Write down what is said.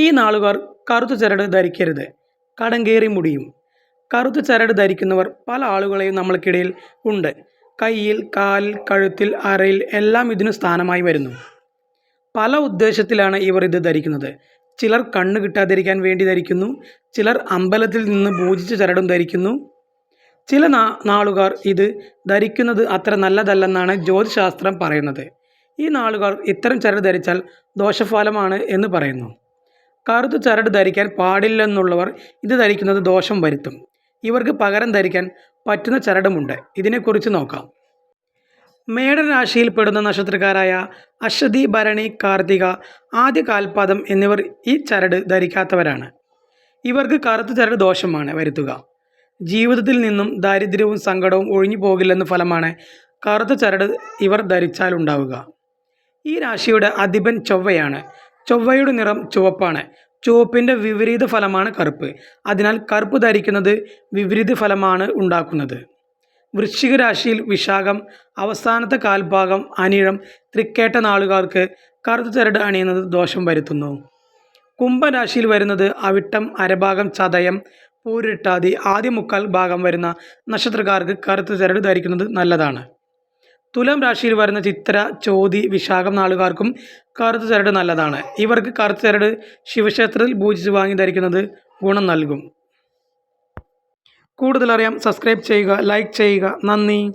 ഈ നാളുകാർ കറുത്ത ചരട് ധരിക്കരുത്. കടം കയറി മുടിയും. കറുത്ത ചരട് ധരിക്കുന്നവർ പല ആളുകളെയും നമ്മൾക്കിടയിൽ ഉണ്ട്. കയ്യിൽ കാലിൽ കഴുത്തിൽ അരയിൽ എല്ലാം ഇതിനു സ്ഥാനമായി വരുന്നു. പല ഉദ്ദേശത്തിലാണ് ഇവർ ഇത് ധരിക്കുന്നത്. ചിലർ കണ്ണ് കിട്ടാതിരിക്കാൻ വേണ്ടി ധരിക്കുന്നു. ചിലർ അമ്പലത്തിൽ നിന്ന് പൂജിച്ച ചരടും ധരിക്കുന്നു. ചില നാ നാളുകാർ ഇത് ധരിക്കുന്നത് അത്ര നല്ലതല്ലെന്നാണ് ജ്യോതിശാസ്ത്രം പറയുന്നത്. ഈ നാളുകാർ ഇത്തരം ചരട് ധരിച്ചാൽ ദോഷഫലമാണ് എന്ന് പറയുന്നു. കറുത്ത ചരട് ധരിക്കാൻ പാടില്ലെന്നുള്ളവർ ഇത് ധരിക്കുന്നത് ദോഷം വരുത്തും. ഇവർക്ക് പകരം ധരിക്കാൻ പറ്റുന്ന ചരടുമുണ്ട്. ഇതിനെക്കുറിച്ച് നോക്കാം. മേടരാശിയിൽ പെടുന്ന നക്ഷത്രക്കാരായ അശ്വതി ഭരണി കാർത്തിക ആദ്യ കാൽപാദം എന്നിവർ ഈ ചരട് ധരിക്കാത്തവരാണ്. ഇവർക്ക് കറുത്ത ചരട് ദോഷമാണ് വരുത്തുക. ജീവിതത്തിൽ നിന്നും ദാരിദ്ര്യവും സങ്കടവും ഒഴിഞ്ഞു പോകില്ലെന്ന ഫലമാണ് കറുത്ത ചരട് ഇവർ ധരിച്ചാലുണ്ടാവുക. ഈ രാശിയുടെ അധിപൻ ചൊവ്വയാണ്. ചൊവ്വയുടെ നിറം ചുവപ്പാണ്. ചുവപ്പിന്റെ വിപരീത ഫലമാണ് കറുപ്പ്. അതിനാൽ കറുപ്പ് ധരിക്കുന്നത് വിപരീത ഫലമാണ് ഉണ്ടാക്കുന്നത്. വൃശ്ചിക രാശിയിൽ വിശാഖം അവസാനത്തെ കാൽഭാഗം അനിഴം തൃക്കേട്ട നാളുകാർക്ക് കറുത്ത ചരട് അണിയുന്നത് ദോഷം വരുത്തുന്നു. കുംഭരാശിയിൽ വരുന്നത് അവിട്ടം അരഭാഗം ചതയം പൂരിട്ടാതി ആദ്യ മുക്കാൽ ഭാഗം വരുന്ന നക്ഷത്രക്കാർക്ക് കറുത്ത ചരട് ധരിക്കുന്നത് നല്ലതാണ്. തുലാം രാശിയിൽ വരുന്ന ചിത്ര ചോതി വിശാഖം നാളുകാർക്കും കറുത്ത ചരട് നല്ലതാണ്. ഇവർക്ക് കറുത്ത ചരട് ശിവക്ഷേത്രത്തിൽ പൂജിച്ച് വാങ്ങി ധരിക്കുന്നത് ഗുണം നൽകും. കൂടുതലറിയാം സബ്സ്ക്രൈബ് ചെയ്യുക ലൈക്ക് ചെയ്യുക. നന്ദി.